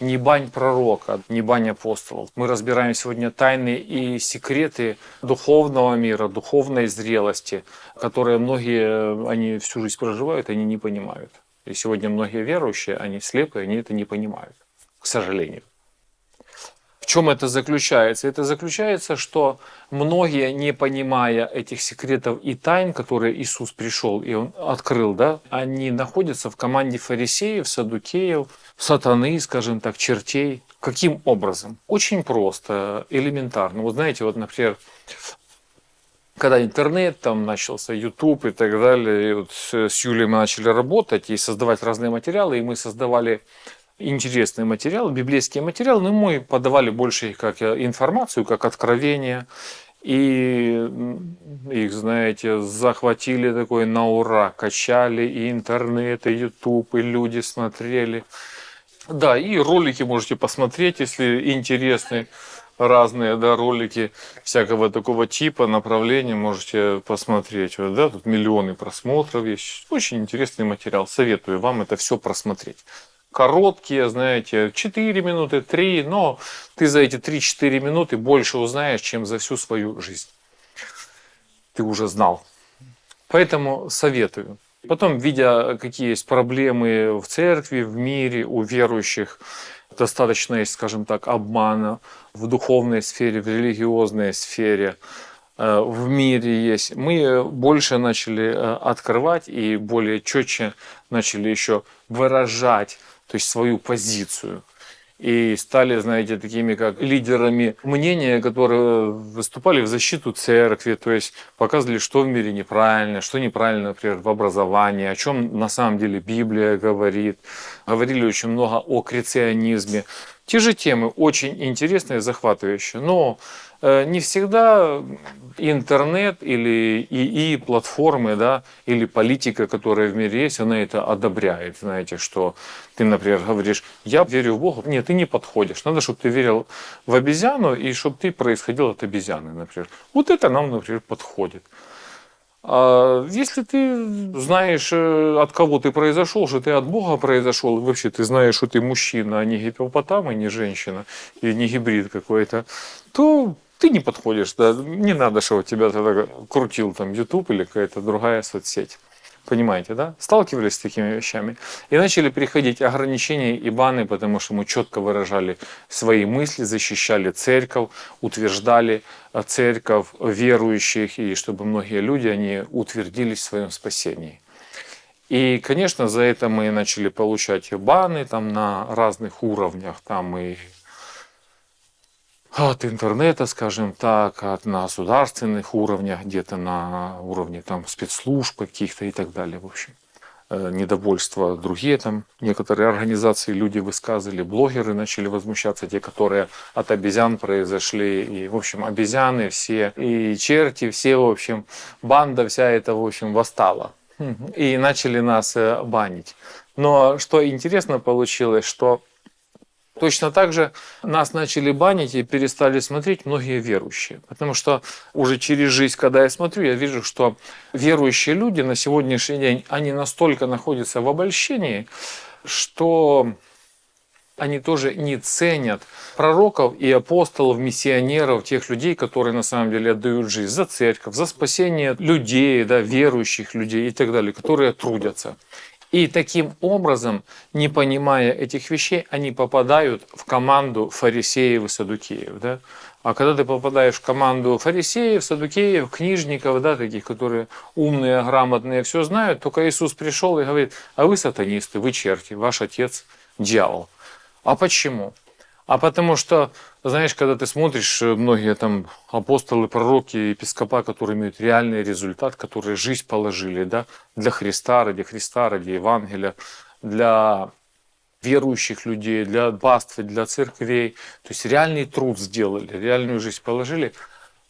не бань пророка, не бань апостолов. Мы разбираем сегодня тайны и секреты духовного мира, духовной зрелости, которые многие, они всю жизнь проживают, они не понимают. И сегодня многие верующие, они слепые, они это не понимают, к сожалению. Чем это заключается? Это заключается, что многие, не понимая этих секретов и тайн, которые Иисус пришел и Он открыл, да, они находятся в команде фарисеев, садукеев, сатаны, скажем так, чертей. Каким образом? Очень просто, элементарно. Вот знаете, вот, например, когда интернет там начался, YouTube и так далее, и вот с Юлей мы начали работать и создавать разные материалы, и мы создавали интересный материал, библейский материал, но мы подавали больше их как информацию, как откровение. И их, знаете, захватили такой на ура, качали и интернет, и YouTube, и люди смотрели. Да, и ролики можете посмотреть, если интересны разные да, ролики всякого такого типа, направления можете посмотреть. Вот, да, тут миллионы просмотров есть. Очень интересный материал. Советую вам это все просмотреть короткие, знаете, 4 минуты, 3, но ты за эти 3-4 минуты больше узнаешь, чем за всю свою жизнь. Ты уже знал. Поэтому советую. Потом, видя, какие есть проблемы в церкви, в мире, у верующих, достаточно есть, скажем так, обмана в духовной сфере, в религиозной сфере, э, в мире есть. Мы больше начали э, открывать и более четче начали еще выражать то есть свою позицию. И стали, знаете, такими как лидерами мнения, которые выступали в защиту церкви, то есть показывали, что в мире неправильно, что неправильно, например, в образовании, о чем на самом деле Библия говорит. Говорили очень много о креационизме. Те же темы очень интересные, захватывающие, но Э, не всегда интернет или ИИ платформы, да, или политика, которая в мире есть, она это одобряет. Знаете, что ты, например, говоришь, я верю в Бога. Нет, ты не подходишь. Надо, чтобы ты верил в обезьяну и чтобы ты происходил от обезьяны, например. Вот это нам, например, подходит. А если ты знаешь, э, от кого ты произошел, что ты от Бога произошел, вообще ты знаешь, что ты мужчина, а не гипопотам, и не женщина, и не гибрид какой-то, то ты не подходишь, да, не надо, чтобы тебя тогда крутил там YouTube или какая-то другая соцсеть. Понимаете, да? Сталкивались с такими вещами. И начали приходить ограничения и баны, потому что мы четко выражали свои мысли, защищали церковь, утверждали э, церковь, верующих, и чтобы многие люди, они утвердились в своем спасении. И, конечно, за это мы начали получать баны там на разных уровнях, там и от интернета, скажем так, от на государственных уровнях, где-то на уровне там спецслужб каких-то и так далее, в общем. Э, недовольство другие там, некоторые организации люди высказывали, блогеры начали возмущаться, те, которые от обезьян произошли, и, в общем, обезьяны все, и черти все, в общем, банда вся эта, в общем, восстала. И начали нас э, банить. Но что интересно получилось, что Точно так же нас начали банить и перестали смотреть многие верующие. Потому что уже через жизнь, когда я смотрю, я вижу, что верующие люди на сегодняшний день, они настолько находятся в обольщении, что они тоже не ценят пророков и апостолов, миссионеров, тех людей, которые на самом деле отдают жизнь за церковь, за спасение людей, да, верующих людей и так далее, которые трудятся. И таким образом, не понимая этих вещей, они попадают в команду фарисеев и садукеев. Да? А когда ты попадаешь в команду фарисеев, садукеев, книжников, да, таких, которые умные, грамотные, все знают, только Иисус пришел и говорит, а вы сатанисты, вы черти, ваш отец дьявол. А почему? А потому что, знаешь, когда ты смотришь, э, многие там апостолы, пророки, епископа, которые имеют реальный результат, которые жизнь положили да, для Христа, ради Христа, ради Евангелия, для верующих людей, для паствы, для церквей. То есть реальный труд сделали, реальную жизнь положили.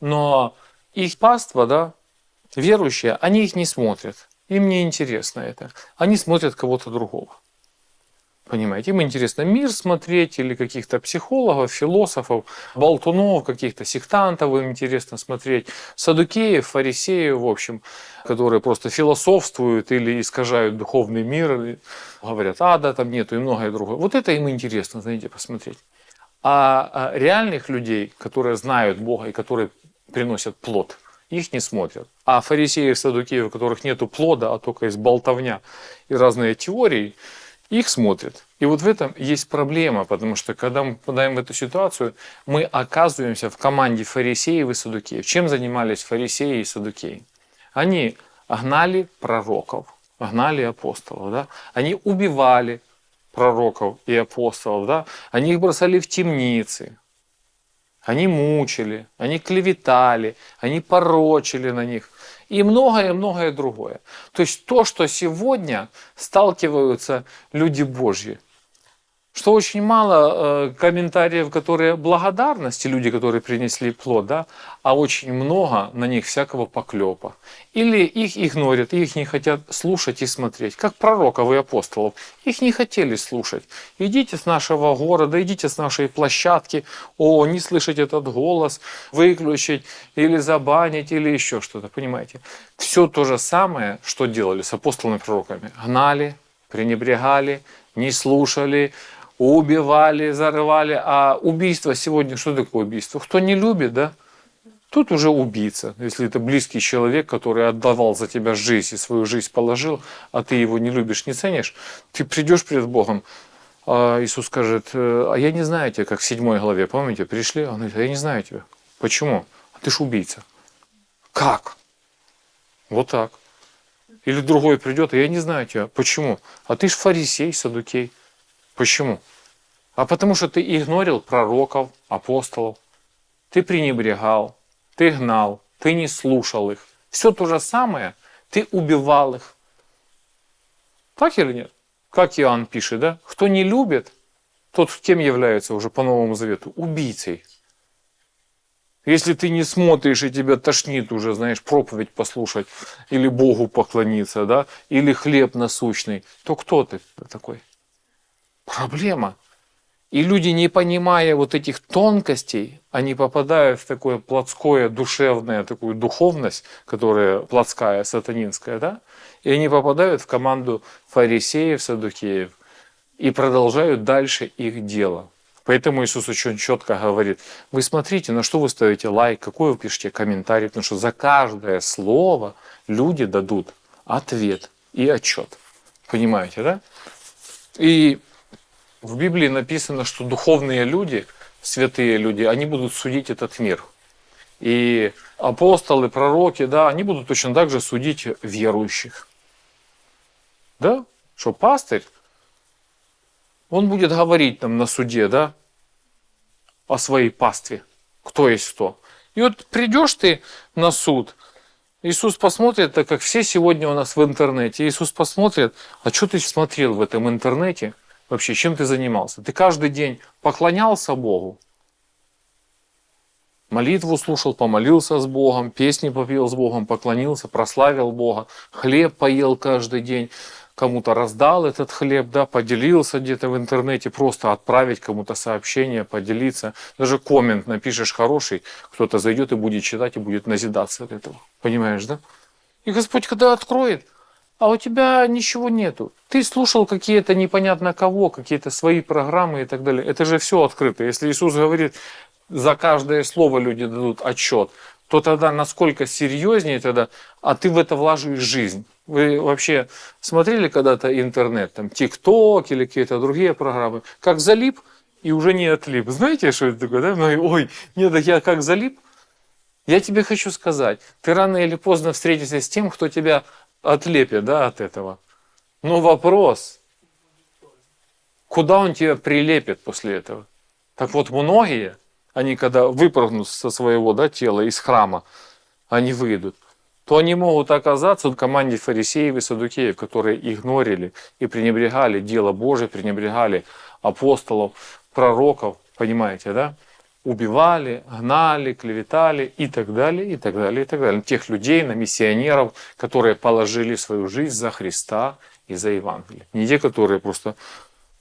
Но их паства, да, верующие, они их не смотрят. Им не интересно это. Они смотрят кого-то другого. Понимаете, им интересно мир смотреть или каких-то психологов, философов, болтунов, каких-то сектантов им интересно смотреть, садукеев, фарисеев, в общем, которые просто философствуют или искажают духовный мир, говорят, а, да, там нету и многое другое. Вот это им интересно, знаете, посмотреть. А, а реальных людей, которые знают Бога и которые приносят плод, их не смотрят. А фарисеев, садукеев, у которых нету плода, а только есть болтовня и разные теории, их смотрят. И вот в этом есть проблема, потому что когда мы попадаем в эту ситуацию, мы оказываемся в команде фарисеев и садукеев. Чем занимались фарисеи и садукеи? Они гнали пророков, гнали апостолов, да? они убивали пророков и апостолов, да? они их бросали в темницы, они мучили, они клеветали, они порочили на них и многое-многое другое. То есть то, что сегодня сталкиваются люди Божьи – что очень мало э, комментариев, которые благодарности, люди, которые принесли плод, да, а очень много на них всякого поклепа. Или их игнорят, их не хотят слушать и смотреть, как пророков и апостолов. Их не хотели слушать. Идите с нашего города, идите с нашей площадки, о, не слышать этот голос, выключить или забанить, или еще что-то, понимаете? Все то же самое, что делали с апостолами и пророками. Гнали, пренебрегали, не слушали, убивали, зарывали. А убийство сегодня, что такое убийство? Кто не любит, да? Тут уже убийца. Если это близкий человек, который отдавал за тебя жизнь и свою жизнь положил, а ты его не любишь, не ценишь, ты придешь перед Богом, а Иисус скажет, а я не знаю тебя, как в седьмой главе, помните, пришли, он говорит, а я не знаю тебя. Почему? А ты ж убийца. Как? Вот так. Или другой придет, а я не знаю тебя. Почему? А ты ж фарисей, садукей. Почему? А потому что ты игнорил пророков, апостолов, ты пренебрегал, ты гнал, ты не слушал их. Все то же самое, ты убивал их. Так или нет? Как Иоанн пишет, да? Кто не любит, тот кем является уже по Новому Завету? Убийцей. Если ты не смотришь и тебя тошнит уже, знаешь, проповедь послушать, или Богу поклониться, да, или хлеб насущный, то кто ты такой? Проблема. И люди, не понимая вот этих тонкостей, они попадают в такое плотское, душевное, такую духовность, которая плотская, сатанинская, да? И они попадают в команду фарисеев, садукеев и продолжают дальше их дело. Поэтому Иисус очень четко говорит, вы смотрите, на что вы ставите лайк, какой вы пишете комментарий, потому что за каждое слово люди дадут ответ и отчет. Понимаете, да? И в Библии написано, что духовные люди, святые люди, они будут судить этот мир. И апостолы, пророки, да, они будут точно так же судить верующих. Да? Что пастырь, он будет говорить там на суде, да, о своей пастве, кто есть кто. И вот придешь ты на суд, Иисус посмотрит, так как все сегодня у нас в интернете, Иисус посмотрит, а что ты смотрел в этом интернете – вообще, чем ты занимался? Ты каждый день поклонялся Богу, молитву слушал, помолился с Богом, песни попел с Богом, поклонился, прославил Бога, хлеб поел каждый день, кому-то раздал этот хлеб, да, поделился где-то в интернете, просто отправить кому-то сообщение, поделиться. Даже коммент напишешь хороший, кто-то зайдет и будет читать, и будет назидаться от этого. Понимаешь, да? И Господь, когда откроет, а у тебя ничего нету. Ты слушал какие-то непонятно кого, какие-то свои программы и так далее. Это же все открыто. Если Иисус говорит, за каждое слово люди дадут отчет, то тогда насколько серьезнее тогда, а ты в это вложишь жизнь. Вы вообще смотрели когда-то интернет, там ТикТок или какие-то другие программы, как залип и уже не отлип. Знаете, что это такое? Да? Ой, нет, я как залип. Я тебе хочу сказать, ты рано или поздно встретишься с тем, кто тебя отлепит да, от этого. Но вопрос, куда он тебя прилепит после этого? Так вот, многие, они когда выпрыгнут со своего да, тела из храма, они выйдут, то они могут оказаться в команде фарисеев и садукеев, которые игнорили и пренебрегали дело Божие, пренебрегали апостолов, пророков, понимаете, да? Убивали, гнали, клеветали и так далее, и так далее, и так далее. Тех людей, на миссионеров, которые положили свою жизнь за Христа и за Евангелие. Не те, которые просто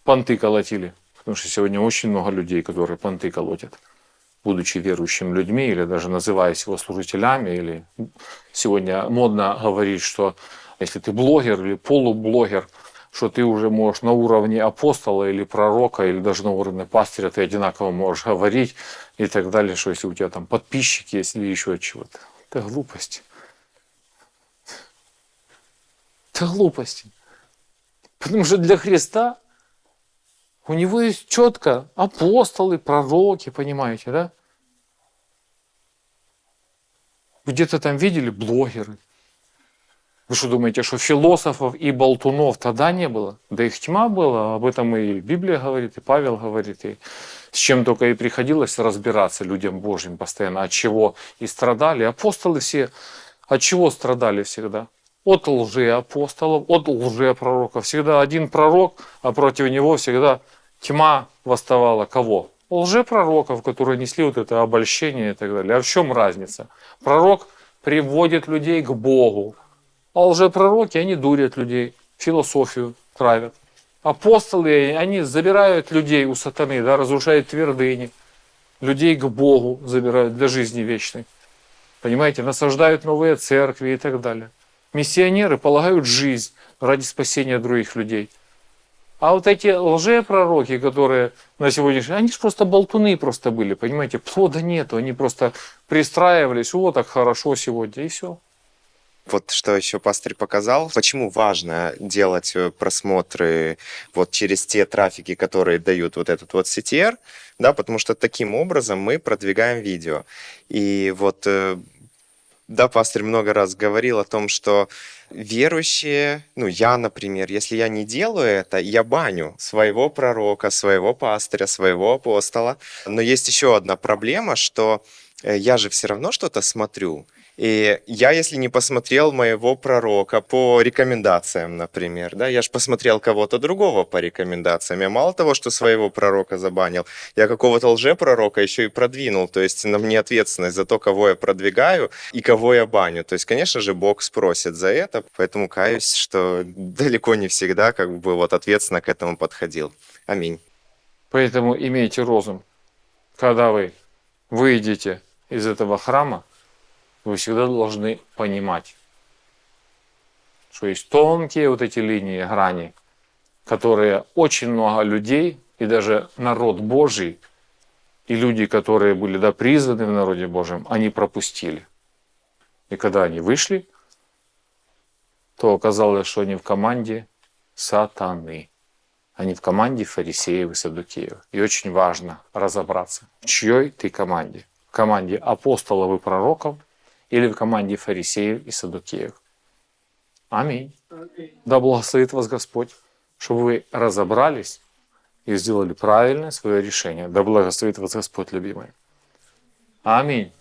понты колотили. Потому что сегодня очень много людей, которые понты колотят, будучи верующими людьми или даже называясь его служителями. Или сегодня модно говорить, что если ты блогер или полублогер, что ты уже можешь на уровне апостола или пророка, или даже на уровне пастыря, ты одинаково можешь говорить и так далее, что если у тебя там подписчики есть или еще чего-то. Это глупость. Это глупости. Потому что для Христа у него есть четко апостолы, пророки, понимаете, да? Где-то там видели блогеры. Вы что думаете, что философов и болтунов тогда не было? Да их тьма была, об этом и Библия говорит, и Павел говорит, и с чем только и приходилось разбираться людям Божьим постоянно, от чего и страдали. Апостолы все от чего страдали всегда? От лжи апостолов, от лжи пророков. Всегда один пророк, а против него всегда тьма восставала. Кого? Лжепророков, которые несли вот это обольщение и так далее. А в чем разница? Пророк приводит людей к Богу, а лжепророки, они дурят людей, философию травят. Апостолы, они забирают людей у сатаны, да, разрушают твердыни, людей к Богу забирают для жизни вечной. Понимаете, насаждают новые церкви и так далее. Миссионеры полагают жизнь ради спасения других людей. А вот эти лжепророки, которые на сегодняшний день, они же просто болтуны просто были, понимаете, плода нету, они просто пристраивались, о, так хорошо сегодня, и все. Вот что еще пастырь показал, почему важно делать э, просмотры вот через те трафики, которые дают вот этот вот CTR, да, потому что таким образом мы продвигаем видео. И вот, э, да, пастырь много раз говорил о том, что верующие, ну, я, например, если я не делаю это, я баню своего пророка, своего пастыря, своего апостола. Но есть еще одна проблема, что э, я же все равно что-то смотрю. И я, если не посмотрел моего пророка по рекомендациям, например, да, я же посмотрел кого-то другого по рекомендациям. Я мало того, что своего пророка забанил, я какого-то лжепророка еще и продвинул. То есть на мне ответственность за то, кого я продвигаю и кого я баню. То есть, конечно же, Бог спросит за это, поэтому каюсь, что далеко не всегда как бы вот ответственно к этому подходил. Аминь. Поэтому имейте розум. Когда вы выйдете из этого храма, вы всегда должны понимать, что есть тонкие вот эти линии, грани, которые очень много людей, и даже народ Божий, и люди, которые были да, призваны в народе Божьем, они пропустили. И когда они вышли, то оказалось, что они в команде сатаны. Они в команде фарисеев и садукеев. И очень важно разобраться, в чьей ты команде. В команде апостолов и пророков или в команде фарисеев и садукеев. Аминь. Да благословит вас Господь, чтобы вы разобрались и сделали правильное свое решение. Да благословит вас Господь, любимый. Аминь.